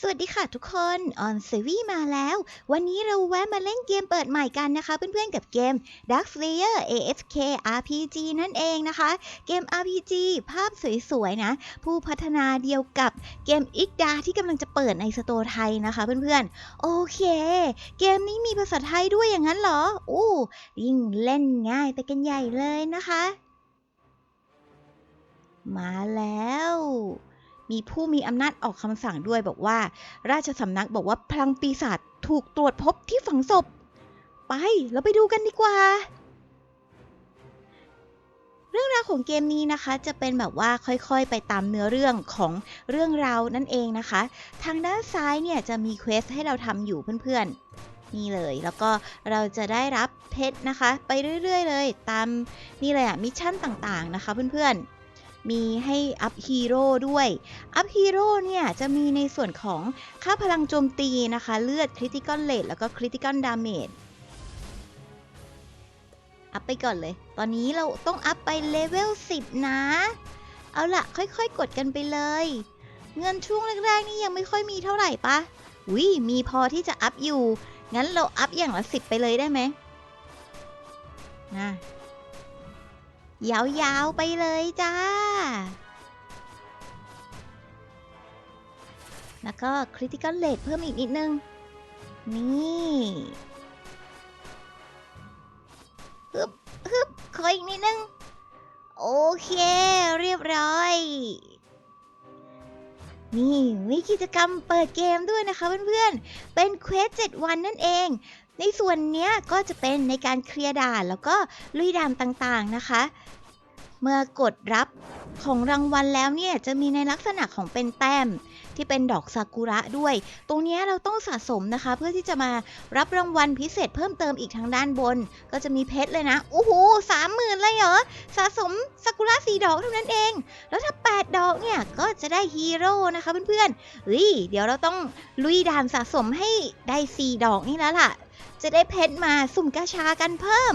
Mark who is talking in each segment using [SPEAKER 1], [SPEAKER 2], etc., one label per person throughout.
[SPEAKER 1] สวัสดีค่ะทุกคนออนเซวี่มาแล้ว วันนี้เราแวะมาเล่นเกมเปิดใหม่กันนะคะ เพื่อนๆกับเกม Dark Slayer AFK RPG นั่นเองนะคะ เกม RPG ภาพสวยๆนะ ผู้พัฒนาเดียวกับเกมอิกดาที่กำลังจะเปิดในสโตร์ไทยนะคะเพื่อนๆ โอเค เกมนี้มีภาษาไทยด้วยอย่างนั้นเหรอ อู้ยิ่งเล่นง่ายไปกันใหญ่เลยนะคะ มาแล้ว มีผู้มีอำนาจออกคำสั่งด้วยบอกว่า ราชสำนักบอกว่าพลังปีศาจถูกตรวจพบที่ฝังศพ ไป เราไปดูกันดีกว่า เรื่องราวของเกมนี้นะคะ จะเป็นแบบว่าค่อยๆ ไปตามเนื้อเรื่องของเรื่องราวนั่นเองนะคะ ทางด้านซ้ายเนี่ยจะมีเควสให้เราทำอยู่เพื่อนๆนี่เลยแล้วก็เราจะได้รับเพชรนะคะ ไปเรื่อย ๆ เลย ตามนี่เลยอะมิชชั่นต่างๆนะคะเพื่อนๆ มีให้อัพฮีโร่ด้วย อัพฮีโร่เนี่ยจะมีในส่วนของค่าพลังโจมตีนะคะ เลือดคริติคอลเลตแล้วก็คริติคอลดาเมจอัพไปก่อนเลย ตอนนี้เราต้องอัพไปเลเวล 10 นะ เอาละค่อยๆ กดกันไปเลย เงินช่วงแรกๆ นี่ยังไม่ค่อยมีเท่าไหร่ปะวิมีพอที่จะอัพอยู่ งั้นเราอัพอย่างละ 10 ไปเลยได้ไหมนะ ยาวๆไปเลยจ้า แล้วก็ Critical Rate เพิ่มอีกนิดนึง นี่ฮึบฮึบขออีกนิดนึง โอเค เรียบร้อย นี่มีกิจกรรมเปิดเกมด้วยนะคะเพื่อนๆ เป็นเควส7วันนั่นเอง ในส่วนเนี้ยก็จะเป็นในการเคลียร์ด่านแล้วก็ลุยด่านต่างๆนะคะ เมื่อกดรับของรางวัลแล้วเนี่ยจะมีในลักษณะของเป็นแต้มที่เป็นดอกซากุระด้วย ตรงนี้เราต้องสะสมนะคะ เพื่อที่จะมารับรางวัลพิเศษเพิ่มเติมอีกทางด้านบน ก็จะมีเพชรเลยนะโอ้โหสามหมื่นเลยเหรอ สะสมซากุระสี่ดอกเท่านั้นเอง แล้วถ้า 8 ดอกเนี่ย ก็จะได้ฮีโร่นะคะเพื่อนๆเฮ้ยเดี๋ยวเราต้องลุยด่านสะสมให้ได้ 4 ดอกนี่แล้วล่ะ จะได้เพชรมาสุ่มกาชากันเพิ่ม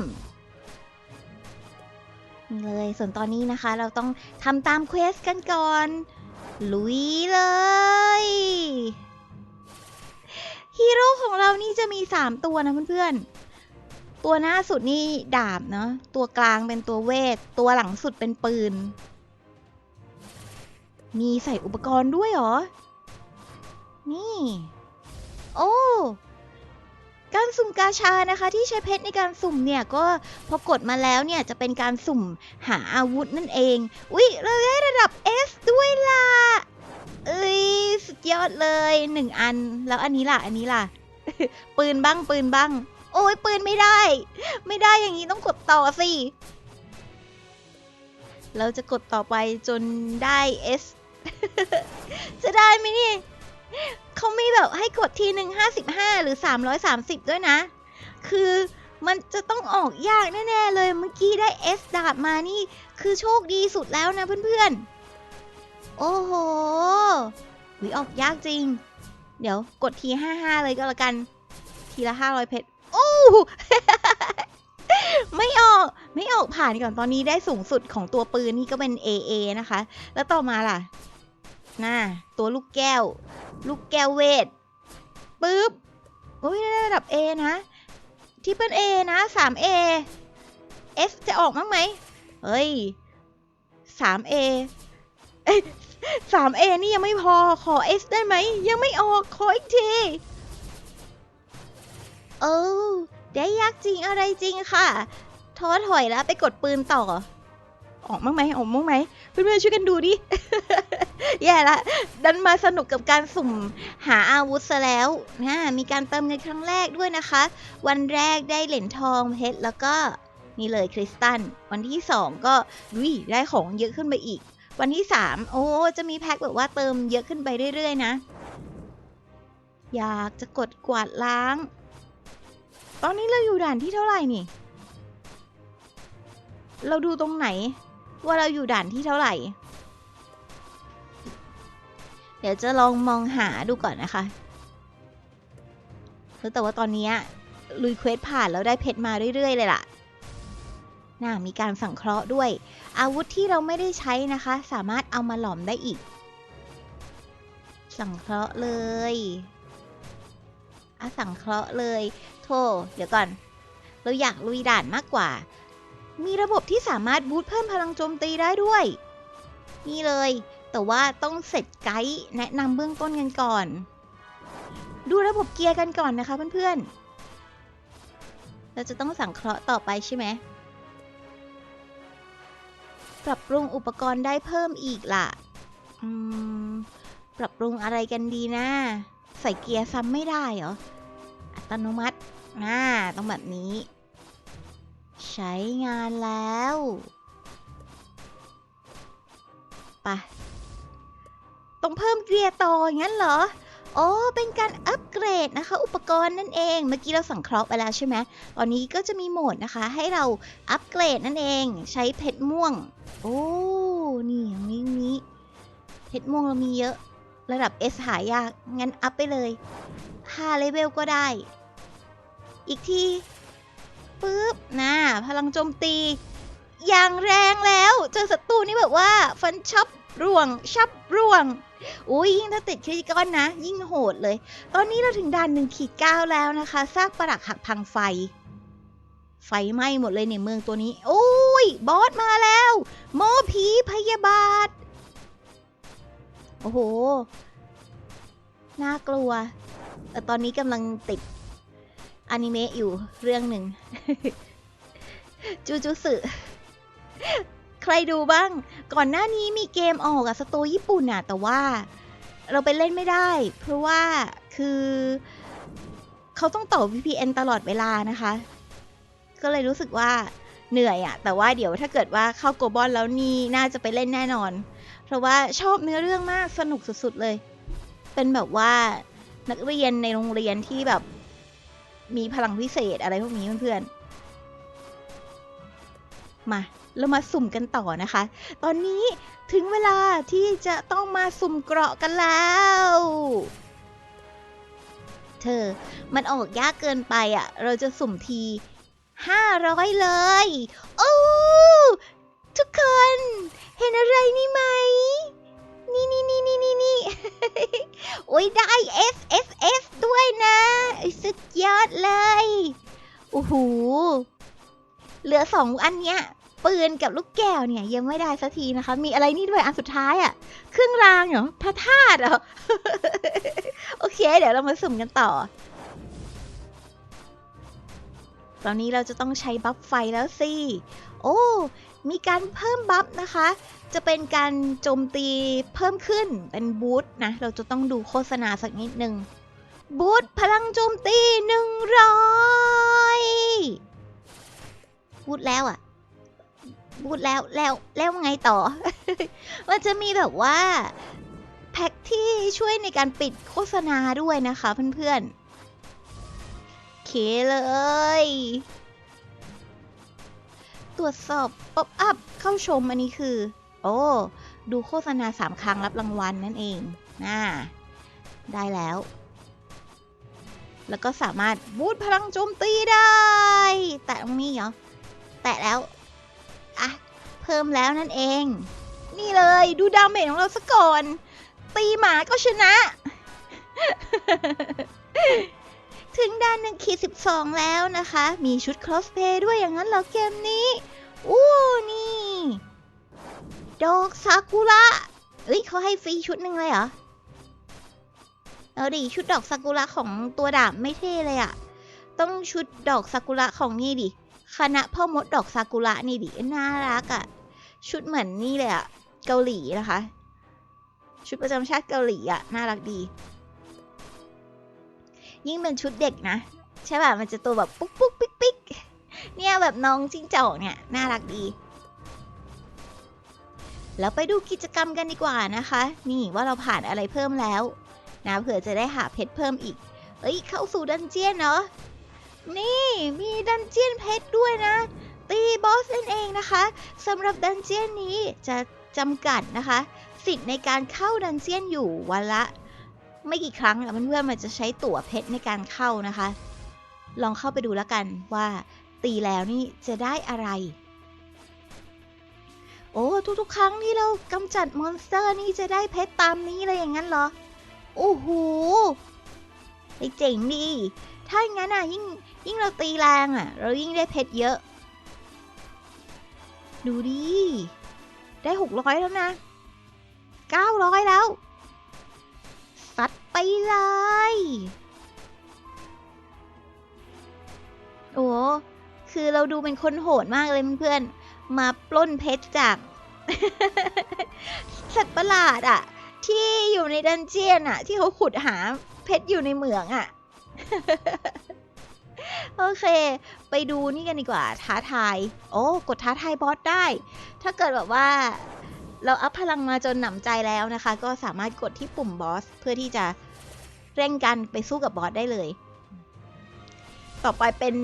[SPEAKER 1] เลย ส่วนตอนนี้นะคะเราต้องทำตามเควสกันก่อน ลุยเลย ฮีโร่ของเรานี่จะมี 3 ตัวนะเพื่อนๆ ตัวหน้าสุดนี่ดาบเนาะ ตัวกลางเป็นตัวเวท ตัวหลังสุดเป็นปืน มีใส่อุปกรณ์ด้วยเหรอ นี่ โอ้ การสุ่มกาชานะคะ ที่ใช้เพชรในการสุ่มเนี่ยก็พอกดมาแล้วเนี่ยจะเป็นการสุ่มหาอาวุธนั่นเอง อุ๊ยเราได้ระดับ S ด้วยล่ะ เอ้ยสุดยอดเลยหนึ่งอัน แล้วอันนี้ล่ะ อันนี้ล่ะ ปืนบ้างปืนบ้าง โอ้ยปืนไม่ได้ ไม่ได้อย่างนี้ต้องกดต่อสิ เราจะกดต่อไปจนได้ S จะได้ไหมนี่ เขามีแบบให้กดทีหนึ่งห้าสิบห้าหรือสามร้อยสามสิบด้วยนะ คือมันจะต้องออกยากแน่ๆเลยเมื่อกี้ได้ S ดาบมานี่ คือโชคดีสุดแล้วนะเพื่อนๆ โอ้โหวิออกยากจริง เดี๋ยวกดทีห้าห้าเลยก็แล้วกัน ทีละห้าร้อยเพชรโอ้ไม่ออก ไม่ออกผ่านก่อนตอนนี้ได้สูงสุดของตัวปืนนี่ก็เป็น AA นะคะ แล้วต่อมาล่ะ น่าตัวลูกแก้ว ลูกแก้วเวทปึ๊บโอ้ยได้ระดับ A นะที่เป็น A นะ 3A F จะออกมั้งไหมเฮ้ย 3A เอ้ย 3A นี่ยังไม่พอขอ S ได้ไหม ยังไม่ออก ขออีกที เออได้ยากจริงอะไรจริงค่ะ ท้อถอยแล้วไปกดปืนต่อ ออกมั้งไหมออกมั้งไหมเพื่อนๆช่วยกันดูดิ แย่ละ ดันมาสนุกกับการสุ่มหาอาวุธซะแล้วนะมีการเติมเงินครั้งแรกด้วยนะคะ วันแรกได้เหรียญทองเพชรแล้วก็นี่เลยคริสตัลวันที่ 2 ก็วิได้ของเยอะขึ้นไปอีก วันที่ 3 โอ้จะมีแพ็คแบบว่าเติมเยอะขึ้นไปเรื่อยๆนะ อยากจะกดกวาดล้าง ตอนนี้เราอยู่ด่านที่เท่าไหร่นี่ เราดูตรงไหน ว่าเราอยู่ด่านที่เท่าไหร่ เดี๋ยวจะลองมองหาดูก่อนนะคะแต่ว่าตอนนี้ลุยเควสผ่านแล้วได้เพชรมาเรื่อยๆ เลยล่ะน่ามีการสังเคราะห์ด้วย อาวุธที่เราไม่ได้ใช้นะคะ สามารถเอามาหลอมได้อีก สังเคราะห์เลยอะสังเคราะห์เลยโธ่เดี๋ยวก่อน เราอยากลุยด่านมากกว่า มีระบบที่สามารถบูตเพิ่มพลังโจมตีได้ด้วย นี่เลย แต่ว่าต้องเสร็จไกด์แนะนำเบื้องต้นกันก่อน ดูระบบเกียร์กันก่อนนะคะเพื่อนๆ เราจะต้องสังเคราะห์ต่อไปใช่ไหมปรับปรุงอุปกรณ์ได้เพิ่มอีกล่ะ อืม ปรับปรุงอะไรกันดีนะ ใส่เกียร์ซ้ำไม่ได้เหรอ อัตโนมัติน่า ต้องแบบนี้ ใช้งานแล้วปะต้องเพิ่มเกียร์ต่องั้นเหรออ๋อเป็นการอัปเกรดนะคะ อุปกรณ์นั่นเอง เมื่อกี้เราสังเคราะห์ไปแล้วใช่ไหม ตอนนี้ก็จะมีโหมดนะคะ ให้เราอัปเกรดนั่นเอง ใช้เพชรม่วง โอ้ นี่อย่างนี้นี้ เพชรม่วงเรามีเยอะ ระดับ S หายาก งั้นอัพไปเลย5เลเวลก็ได้ อีกที ปึ๊บนะพลังโจมตี อย่างแรงแล้ว เจอศัตรูนี่แบบว่า ฟันชับร่วงชับร่วงอุ้ยยิ่งถ้าติดคริติคอนนะ ยิ่งโหดเลย ตอนนี้เราถึงด่านหนึ่งขีดเก้าแล้วนะคะซากปรักหักพังไฟ ไฟไหม้หมดเลยในเมืองตัวนี้ โอ้ย บอสมาแล้วหมผีพยาบาท โอ้โห น่ากลัว แต่ตอนนี้กำลังติด อนิเมะอยู่เรื่องหนึ่ง จูจูสึใครดูบ้าง ก่อนหน้านี้มีเกมออกอะสโตร์ญี่ปุ่นอะแต่ว่า เราไปเล่นไม่ได้ เพราะว่าคือเขาต้องต่อ VPN ตลอดเวลานะคะ ก็เลยรู้สึกว่าเหนื่อยอะแต่ว่าเดี๋ยวถ้าเกิดว่าเข้าโกบอลแล้วนี่น่าจะไปเล่นแน่นอน เพราะว่าชอบเนื้อเรื่องมากสนุกสุดๆเลย เป็นแบบว่านักเรียนในโรงเรียนที่แบบ มีพลังพิเศษอะไรพวกนี้เพื่อนๆ มาเรามาสุ่มกันต่อนะคะ ตอนนี้ถึงเวลาที่จะต้องมาสุ่มเกราะกันแล้ว เธอ มันออกยากเกินไปอะ่ะ เราจะสุ่มที500เลย โอ้ทุกคน เห็นอะไรนี่ไหม นี่นี่นี่นี่นี่นี่ โอ้ยได้ F F F ด้วยนะสุดยอดเลยโอ้โหเหลือสองอันเนี้ยปืนกับลูกแก้วเนี่ย ยังไม่ได้สักทีนะคะ มีอะไรนี่ด้วยอันสุดท้ายอะ่ะ เครื่องรางเหรอพระธาตุเหรอ โอเค เดี๋ยวเรามาสุ่มกันต่อ ตอนนี้เราจะต้องใช้บัฟไฟแล้วสิ โอ้ มีการเพิ่มบัฟนะคะ จะเป็นการโจมตีเพิ่มขึ้นเป็นบูทนะ เราจะต้องดูโฆษณาสักนิดหนึ่งบูทพลังโจมตีหนึ่งร้อยบูทแล้วอะบูทแล้วแล้วแล้วไงต่อ มันจะมีแบบว่า แพ็คที่ช่วยในการปิดโฆษณาด้วยนะคะเพื่อนๆเคเลย ตรวจสอบป๊อปอัพเข้าชมอันนี้คือ โอ้ดูโฆษณาสามครั้งรับรางวัลนั่นเองน่าได้แล้ว แล้วก็สามารถบูตพลังโจมตีได้ แตะตรงนี้เหรอ แตะแล้ว อะ เพิ่มแล้วนั่นเอง นี่เลยดูดาเมจของเราซะก่อน ตีหมาก็ชนะ ถึงด้านหนึ่งขีดสิบสองแล้วนะคะ มีชุดคลอสเพย์ด้วยอย่างนั้นเหรอเกมนี้ อู้นี่ ดอกซากุระเอ้ยเขาให้ฟรีชุดหนึ่งเลยเหรอ เอาดิชุดดอกซากุระของตัวดาบไม่เท่เลยอะต้องชุดดอกซากุระของนี่ดิ คณะพ่อมดดอกซากุระนี่ดิ น่ารักอะชุดเหมือนนี่เลยอะเกาหลีนะคะ ชุดประจำชาติเกาหลีอะน่ารักดี ยิ่งเป็นชุดเด็กนะ ใช่ป่ะมันจะตัวแบบปุ๊กปุ๊กปิ๊กปิ๊กเนี่ยแบบน้องจิ้งจอกเนี่ย น่ารักดี แล้วไปดูกิจกรรมกันดีกว่านะคะ นี่ว่าเราผ่านอะไรเพิ่มแล้ว นะเผื่อจะได้หาเพชรเพิ่มอีก เอ้ยเข้าสู่ดันเจียนเนาะนี่มีดันเจียนเพชรด้วยนะ ตีบอสนั่นเองนะคะสำหรับดันเจียนนี้จะจำกัดนะคะ สิทธิ์ในการเข้าดันเจียนอยู่วันละ ไม่กี่ครั้งอะเพื่อนๆมันจะใช้ตั๋วเพชรในการเข้านะคะ ลองเข้าไปดูแล้วกันว่าตีแล้วนี่จะได้อะไร โอ้ทุกๆ ครั้งที่เรากำจัดมอนสเตอร์นี่จะได้เพชรตามนี้เลยอย่างนั้นเหรอโอ้โหไอเจ๋งดี ถ้าอย่างนั้นอะยิ่งยิ่งเราตีแรงอะ เรายิ่งได้เพชรเยอะ ดูดิ ได้หกร้อยแล้วนะเก้าร้อยแล้ว เลย โอ้คือเราดูเป็นคนโหดมากเลยเพื่อนๆ มาปล้นเพชรจาก สัตว์ประหลาดอะที่อยู่ในดันเจียนอะที่เขาขุดหาเพชรอยู่ในเหมืองอะโอเค ไปดูนี่กันดีกว่าท้าทาย โอ้ กดท้าทายบอสได้ ถ้าเกิดแบบว่า เราอัพพลังมาจนหนำใจแล้วนะคะ ก็สามารถกดที่ปุ่มบอสเพื่อที่จะเร่งกันไปสู้กับบอสได้เลย ต่อไปเป็น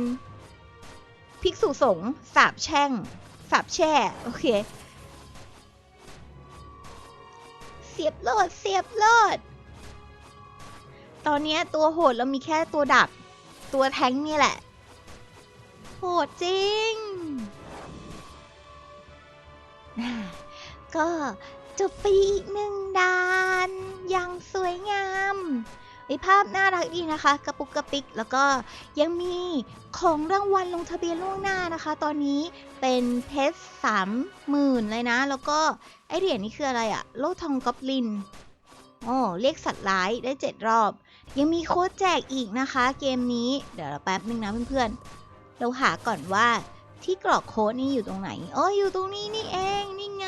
[SPEAKER 1] ภิกษุสงฆ์สาบแช่งสาบแช่ โอเค เสียบโลด เสียบโลด ตอนนี้ตัวโหดเรามีแค่ตัวดัก ตัวแท้งนี่แหละ โหดจริง ก็จบไปอีกหนึ่งด่านอย่างสวยงามไอภาพน่ารักดีนะคะ กระปุกกระปิก แล้วก็ยังมีของรางวัลลงทะเบียนล่วงหน้านะคะ ตอนนี้เป็นเพชรสามหมื่นเลยนะ แล้วก็ไอเหรียญนี่คืออะไรอะโลทองกอบลินโอ้เรียกสัตว์ร้ายได้เจ็ดรอบ ยังมีโค้ดแจกอีกนะคะ เกมนี้เดี๋ยวเราแป๊บนึงนะเพื่อนๆ เราหาก่อนว่าที่กรอกโค้ดนี่อยู่ตรงไหนอ๋ออยู่ตรงนี้นี่เองนี่ไง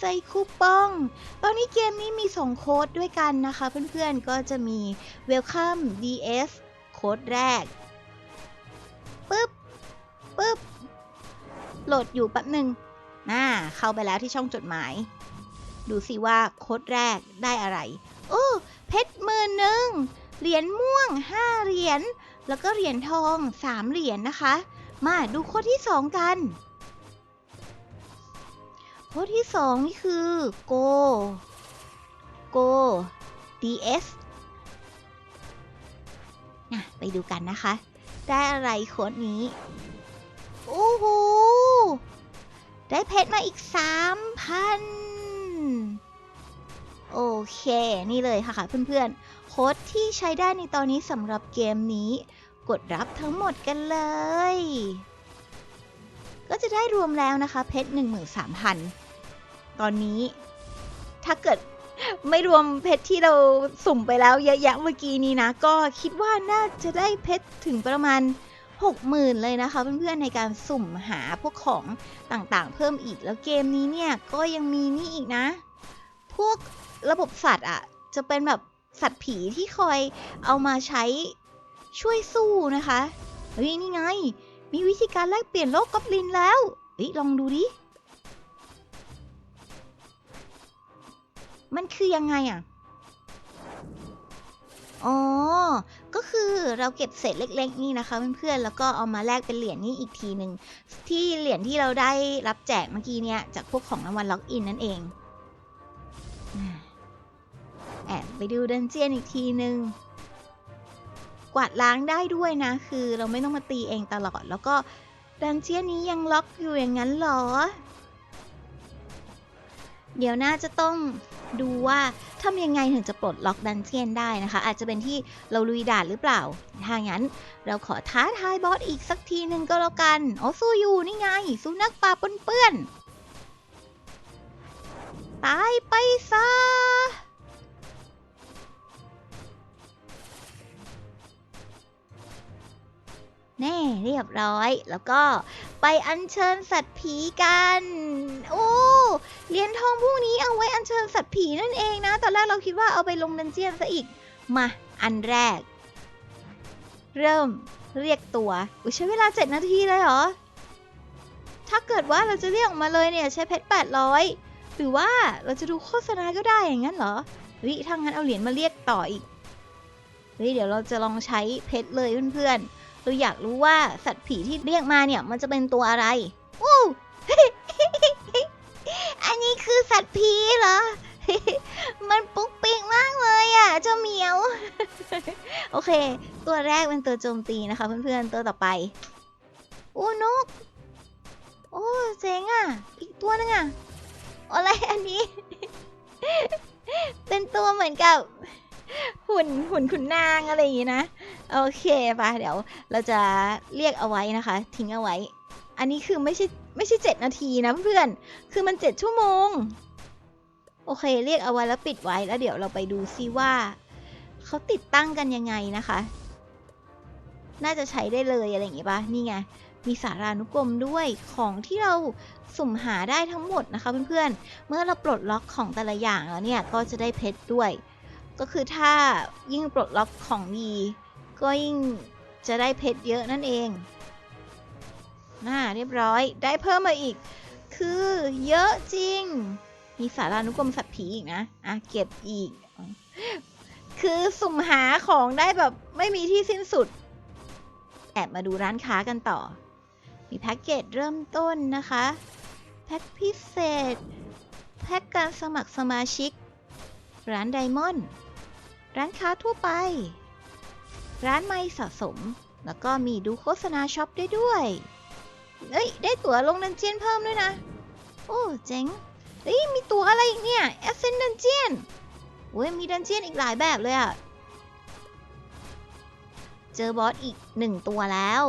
[SPEAKER 1] ใส่คูปอง ตอนนี้เกมนี้มี 2 โค้ดด้วยกันนะคะ เพื่อนๆก็จะมี Welcome DS โค้ดแรกปึ๊บปึ๊บโหลดอยู่แป๊บหนึ่งน่าเข้าไปแล้วที่ช่องจดหมาย ดูสิว่าโค้ดแรกได้อะไร โอ้เพชรมื่นหนึ่งเหรียญม่วง 5 เหรียญแล้วก็เหรียญทอง 3 เหรียญนะคะ มาดูโค้ดที่ 2 กัน โค้ดที่2นี่คือ go go ds อะไปดูกันนะคะ ได้อะไรโค้ดนี้ โอ้โห ได้เพชรมาอีก3,000โอเค นี่เลยค่ะค่ะเพื่อนๆ โค้ดที่ใช้ได้ในตอนนี้สำหรับเกมนี้ กดรับทั้งหมดกันเลย ก็จะได้รวมแล้วนะคะเพชร13,000 ตอนนี้ ถ้าเกิดไม่รวมเพชรที่เราสุ่มไปแล้วเยอะแยะเมื่อกี้นี้นะ ก็คิดว่าน่าจะได้เพชรถึงประมาณ 60,000 เลยนะคะ เพื่อนๆในการสุ่มหาพวกของต่างๆ เพิ่มอีกแล้วเกมนี้เนี่ยก็ยังมีนี่อีกนะ พวกระบบสัตว์อะจะเป็นแบบสัตว์ผีที่คอยเอามาใช้ช่วยสู้นะคะเฮ้ยนี่ไง มีวิธีการแลกเปลี่ยนโลกกอบลินแล้วเฮ้ยลองดูดิ มันคือยังไงอะ อ๋อ ก็คือเราเก็บเศษเล็ก ๆ นี่นะคะเพื่อนๆ แล้วก็เอามาแลกเป็นเหรียญนี่อีกทีหนึ่ง ที่เหรียญที่เราได้รับแจกเมื่อกี้เนี่ยจากพวกของรางวัลล็อกอินนั่นเอง แอบไปดูดันเจียนอีกทีหนึ่ง กวาดล้างได้ด้วยนะ คือเราไม่ต้องมาตีเองตลอด แล้วก็ดันเจียนนี้ยังล็อกอยู่อย่างนั้นเหรอ เดี๋ยวน่าจะต้องดูว่าทำยังไงถึงจะปลดล็อกดันเจียนได้นะคะ อาจจะเป็นที่เราลุยด่านหรือเปล่า ถ้างั้น เราขอท้าทายบอสอีกสักทีหนึ่งก็แล้วกันอ๋อสู้อยู่นี่ไง สู้นักปลาปนเปื้อนตายไปซะ แน่เรียบร้อย แล้วก็ไปอัญเชิญสัตว์ผีกัน โอ้เหรียญทองพวกนี้เอาไว้อัญเชิญสัตว์ผีนั่นเองนะ ตอนแรกเราคิดว่าเอาไปลงดันเจียนซะอีก มา อันแรก เริ่มเรียกตัวอุยใช้เวลา 7 นาทีเลยเหรอ ถ้าเกิดว่าเราจะเรียกออกมาเลยเนี่ยใช้เพชร800 หรือว่าเราจะดูโฆษณาก็ได้อย่างนั้นเหรอเฮ้ยถ้างั้นเอาเหรียญมาเรียกต่ออีกเฮ้ยเดี๋ยวเราจะลองใช้เพชรเลยเพื่อนๆ เราอยากรู้ว่าสัตว์ผีที่เรียกมาเนี่ยมันจะเป็นตัวอะไรอู้อันนี้คือสัตว์ผีเหรอ มันปุ๊กปิ๊กมากเลยอะเจ้าเหมียว โอเค ตัวแรกเป็นตัวโจมตีนะคะเพื่อนๆ ตัวต่อไปอู้นก โอ้เจ๋งอะ อีกตัวนึงอะ อะไรอันนี้ เป็นตัวเหมือนกับ หุ่นหุ่นขุนนางอะไรอย่างงี้นะ โอเคปะเดี๋ยวเราจะเรียกเอาไว้นะคะ ทิ้งเอาไว้ อันนี้คือไม่ใช่ไม่ใช่เจ็ดนาทีนะเพื่อนคือมันเจ็ดชั่วโมง โอเค เรียกเอาไว้แล้วปิดไว้แล้วเดี๋ยวเราไปดูซิว่าเขาติดตั้งกันยังไงนะคะ น่าจะใช้ได้เลยอะไรอย่างงี้ปะนี่ไงมีสารานุกรมด้วยของที่เราสุ่มหาได้ทั้งหมดนะคะเพื่อนๆ เมื่อเราปลดล็อกของแต่ละอย่างแล้วเนี่ยก็จะได้เพชรด้วย ก็คือถ้ายิ่งปลดล็อกของดี ก็ยิ่งจะได้เพชรเยอะนั่นเองน่าเรียบร้อยได้เพิ่มมาอีก คือเยอะจริง มีสารานุกรมสัตว์ผีอีกนะ อะ เก็บอีก คือสุ่มหาของได้แบบไม่มีที่สิ้นสุด แอบมาดูร้านค้ากันต่อ มีแพ็กเกจเริ่มต้นนะคะ แพ็กพิเศษ แพ็กการสมัครสมาชิก ร้านไดมอนด์ร้านค้าทั่วไป ร้านไม่สะสม แล้วก็มีดูโฆษณาช็อปได้ด้วยเอ้ย ได้ตั๋วลงดันเจียนเพิ่มด้วยนะ โอ้เจ๋งเฮ้ย มีตั๋วอะไรอีกเนี่ย a s c e n d Dungeon โอ้ยมีดันเจียนอีกหลายแบบเลยอะเจอบอสอีกหนึ่งตัวแล้ว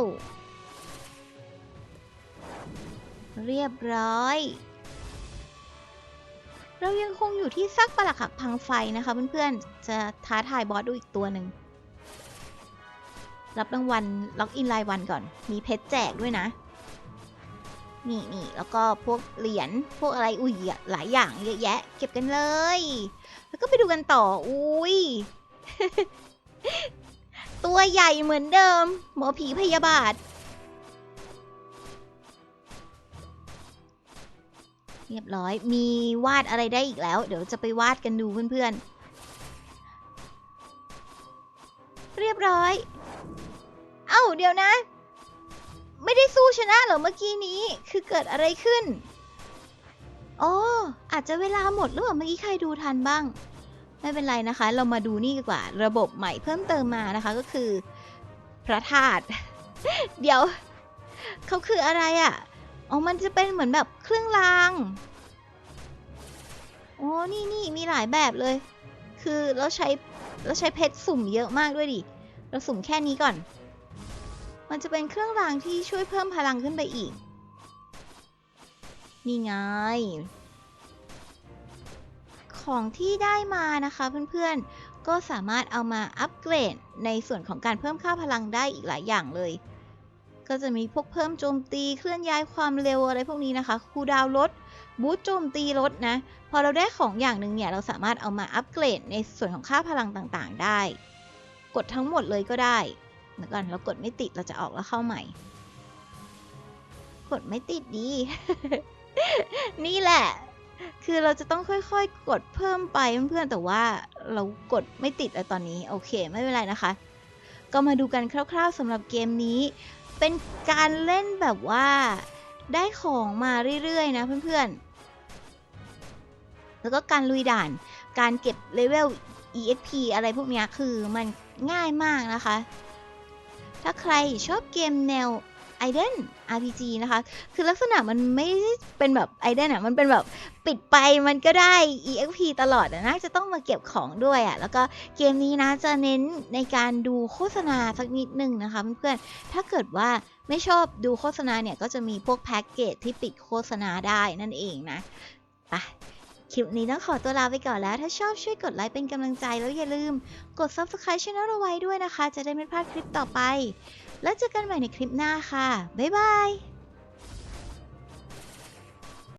[SPEAKER 1] เรียบร้อย เรายังคงอยู่ที่ซักปลักหักพังไฟนะคะเพื่อนๆ จะท้าทายบอสดูอีกตัวหนึ่ง รับรางวัลล็อกอินรายวันก่อน มีเพชรแจกด้วยนะ นี่นี่แล้วก็พวกเหรียญพวกอะไรอุ้ยหลายอย่างเยอะแยะ เก็บกันเลย แล้วก็ไปดูกันต่อ อุ้ยตัวใหญ่เหมือนเดิม หมอผีพยาบาทเรียบร้อย มีวาดอะไรได้อีกแล้ว เดี๋ยวจะไปวาดกันดูเพื่อนๆ เรียบร้อย เอ้าเดี๋ยวนะ ไม่ได้สู้ชนะเหรอเมื่อกี้นี้ คือเกิดอะไรขึ้นอ๋ออาจจะเวลาหมดหรือเปล่าเมื่อกี้ใครดูทันบ้าง ไม่เป็นไรนะคะ เรามาดูนี่ดีกว่า ระบบใหม่เพิ่มเติมมานะคะก็คือ พระธาตุเดี๋ยวเขาคืออะไรอะ่ะอ๋อมันจะเป็นเหมือนแบบเครื่องรางโอ๋อนี่นี่มีหลายแบบเลย คือเราใช้เราใช้เพชรสุ่มเยอะมากด้วยดิ เราสุ่มแค่นี้ก่อน มันจะเป็นเครื่องรางที่ช่วยเพิ่มพลังขึ้นไปอีก นี่ไง ของที่ได้มานะคะเพื่อนๆ ก็สามารถเอามาอัปเกรดในส่วนของการเพิ่มค่าพลังได้อีกหลายอย่างเลย ก็จะมีพวกเพิ่มโจมตีเคลื่อนย้ายความเร็วอะไรพวกนี้นะคะ คูดาวลดบูสต์โจมตีลดนะ พอเราได้ของอย่างหนึ่งเนี่ย เราสามารถเอามาอัปเกรดในส่วนของค่าพลังต่างๆ ได้ กดทั้งหมดเลยก็ได้ ดี๋ยวก่อนเรากดไม่ติดเราจะออกแล้วเข้าใหม่ กดไม่ติดดี นี่แหละ คือเราจะต้องค่อยๆ กดเพิ่มไปเพื่อนๆแต่ว่าเรากดไม่ติดแล้วตอนนี้ โอเค ไม่เป็นไรนะคะ ก็มาดูกันคร่าว ๆสำหรับเกมนี้ เป็นการเล่นแบบว่าได้ของมาเรื่อยๆ นะเพื่อนๆ แล้วก็การลุยด่าน การเก็บเลเวล EXP อะไรพวกนี้คือมันง่ายมากนะคะ ถ้าใครชอบเกมแนว i d e n RPG นะคะ คือลักษณะมันไม่เป็นแบบ i d e n อะ มันเป็นแบบปิดไปมันก็ได้ EXP ตลอดนะ จะต้องมาเก็บของด้วยอะ แล้วก็เกมนี้นะจะเน้นในการดูโฆษณาสักนิดนึงนะคะเพื่อนๆ ถ้าเกิดว่าไม่ชอบดูโฆษณาเนี่ย ก็จะมีพวกแพ็กเกจที่ปิดโฆษณาได้นั่นเองนะ ไป คลิปนี้ต้องขอตัวลาไปก่อนแล้ว ถ้าชอบช่วยกดไลค์เป็นกำลังใจแล้วอย่าลืม กด subscribe channel เราไว้ด้วยนะคะ จะได้ไม่พลาดคลิปต่อไป แล้วเจอกันใหม่ในคลิปหน้าค่ะ บ๊ายบาย